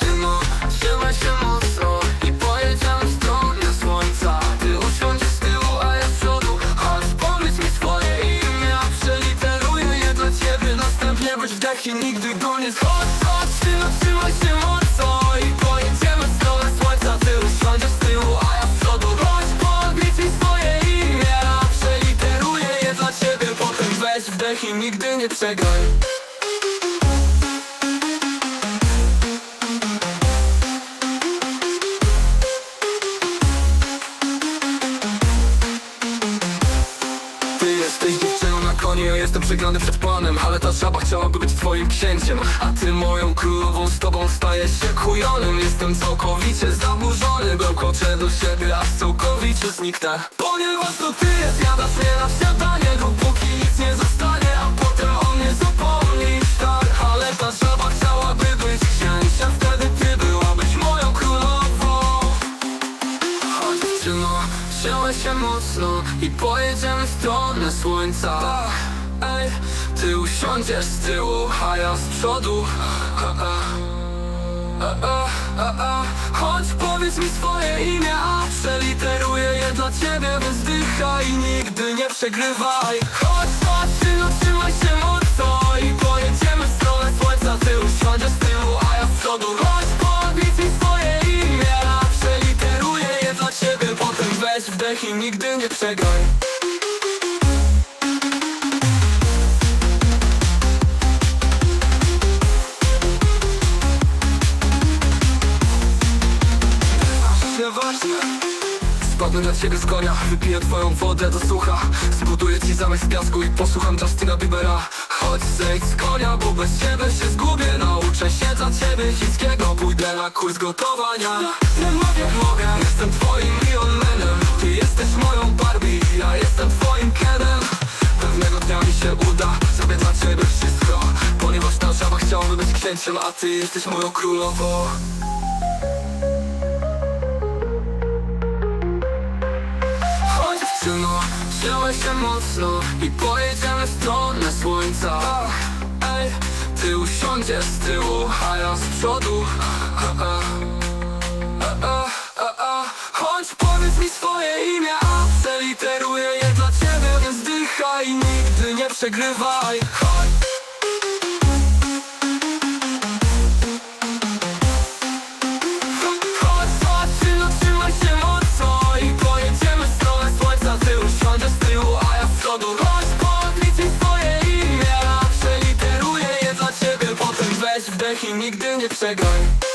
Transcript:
Synu, trzymaj się mocno I pojedziemy w stronę słońca. Ty usiądź z tyłu, a ja z przodu. Chodź, powiedz mi swoje imię A przeliteruję je dla ciebie. Następnie weź wdech i nigdy go nie schodź Chodź, synu, trzymaj się mocno I pojedziemy w stronę słońca. Ty usiądź z tyłu, a ja z przodu. Chodź, powiedz mi swoje imię A przeliteruję je dla ciebie. Potem weź wdech i nigdy nie przegraj. Ja jestem przegrany przed panem Ale ta żaba chciałaby być twoim księciem. A ty moją królową, z tobą stajesz się kujonem. Jestem całkowicie zaburzony, bełkoczę do siebie, aż całkowicie zniknę. Ponieważ to ty zjadasz mnie na śniadanie Dopóki nic nie zostanie, a potem o mnie zapomnisz Tak, ale ta żaba chciałaby być księciem. Wtedy ty byłabyś moją królową. Chodź dziewczyno, trzymaj się mocno I pojedziemy w stronę słońca. Ej, ty usiądziesz z tyłu, a ja z przodu. Chodź powiedz mi swoje imię, a przeliteruję je dla ciebie Wyzdychaj i nigdy nie przegrywaj. Chodź, chodź, ty trzymaj się mocno I pojedziemy w stronę słońca. Ty usiądziesz z tyłu, a ja z przodu i nigdy nie przegraj. Spadnę dla ciebie z konia Wypiję twoją wodę do sucha. Zbuduję ci zamek z piasku I posłucham Justina Biebera. Chodź zejdź z konia, bo bez ciebie się zgubię. Nauczę się za ciebie chińskiego. Pójdę na kurs gotowania. Nie mogę, mogę Jestem twoim Ty jesteś moją Barbie Ja jestem twoim Kenem. Pewnego dnia mi się uda Zrobię dla ciebie wszystko. Ponieważ ta żaba chciałaby być księciem A ty jesteś moją królową. Chodź dziewczyno, trzymaj się mocno I pojedziemy w stronę słońca. Ej, ty usiądziesz z tyłu, a ja z przodu. A, a. przegrywaj. Chodź Chodź, ty no trzymaj się mocno I pojedziemy w stronę słońca. Ty usiądziesz z tyłu, a ja z przodu. Chodź, podlicz mi swoje imię A przeliteruję je dla ciebie. Potem weź wdech i nigdy nie przegraj